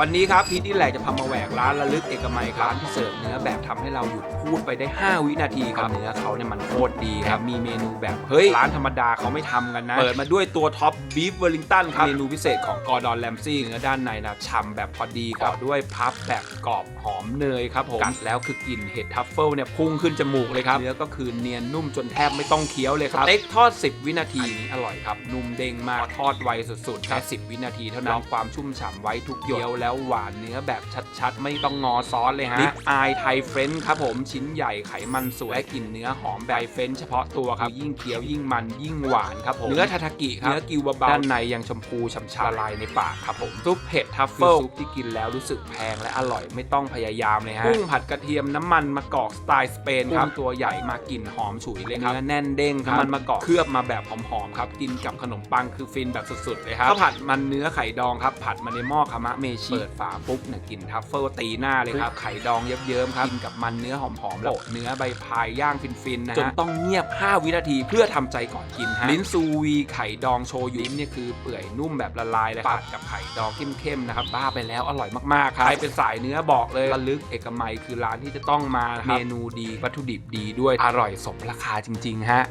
วันนี้ครับพีทนี่แหละจะพามาแหวกร้านระลึกเอกมัยครับร้านที่เสิร์ฟเนื้อแบบทำให้เราหยุดพูดไปได้ 5 วินาทีครับเนื้อเขาเนี่ยมันโคตรดีครับมีเมนูแบบเฮ้ยร้านธรรมดาเขาไม่ทำกันนะ เปิดมาด้วยตัวท็อปบีฟเวอร์ลิงตันครับเมนูพิเศษของกอร์ดอนแลมซี่เนื้อด้านในนะฉ่ำแบบพอดีครับต่อด้วยพัฟแบบกรอบหอมเนยครับผมกัดแล้วคือกลิ่นเห็ดทัฟเฟิลเนี่ยพุ่งขึ้นจมูกเลยครับเนื้อก็คือเนียนนุ่มจนแทบไม่ต้องเคี้ยวเลยครับสเต็กทอด 10 วินาทีนี้อร่อยครับนุ่มเด้งมากทอดไวสุดๆแค่10 วินาทีเท่านั้นความชุ่มฉ่ำไว้ทุกหยดเคี้ยวแล้วหวานเนื้อแบบชัดๆ ไม่ต้องงอซอสเลยฮะลิปอายไทยเฟรนช์ครับผมชิ้นใหญ่ไขมันสวยและกลิ่นเนื้อหอมแบบเฟรนช์เฉพาะตัวครับยิ่งเคี้ยวยิ่งมันยิ่งหวานครับผมเนื้อทาทากิครับเนื้อกิวเบาๆด้านในยังชมพูฉ่ำชาละลายในปากครับผมซุปเห็ดทัฟเฟิลซุปที่กินแล้วรู้สึกแพงและอร่อยไม่ต้องพยายามเลยฮะกุ้งผัดกระเทียมน้ำมันมะกอกสไตล์สเปนครับตัวใหญ่มากลิ่นหอมฉุยเลยครับเนื้อแน่นเด้งครับน้ำมันมะกอกเคลือบมาแบบหอมๆครับกินกับขนมปังคือฟินแบบสุดๆเลยครับข้าวผัดมันเนื้อไข่ดองครับผัดมาในหม้อคามะเมชิเปิดฝาปุ๊บเนี่ยกลิ่นทัฟเฟิลตีหน้าเลยครับไข่ดองเยิ้มๆครับกินกับมันเนื้อหอมๆแล้วเนื้อใบพายย่างฟินๆนะฮะจนต้องเงียบ 5 วินาทีเพื่อทำใจก่อนกินฮะลิ้นซูวีไข่ดองโชยุลิ้นเนี่ยคือเปื่อยนุ่มแบบละลายเลยครับปัดกับไข่ดองเข้มๆนะครับบ้าไปแล้วอร่อยมากๆครับใครเป็นสายเนื้อบอกเลยระลึกเอกมัยคือร้านที่จะต้องมาเมนูดีวัตถุดิบดีด้วยอร่อยสมราคาจริงๆฮะ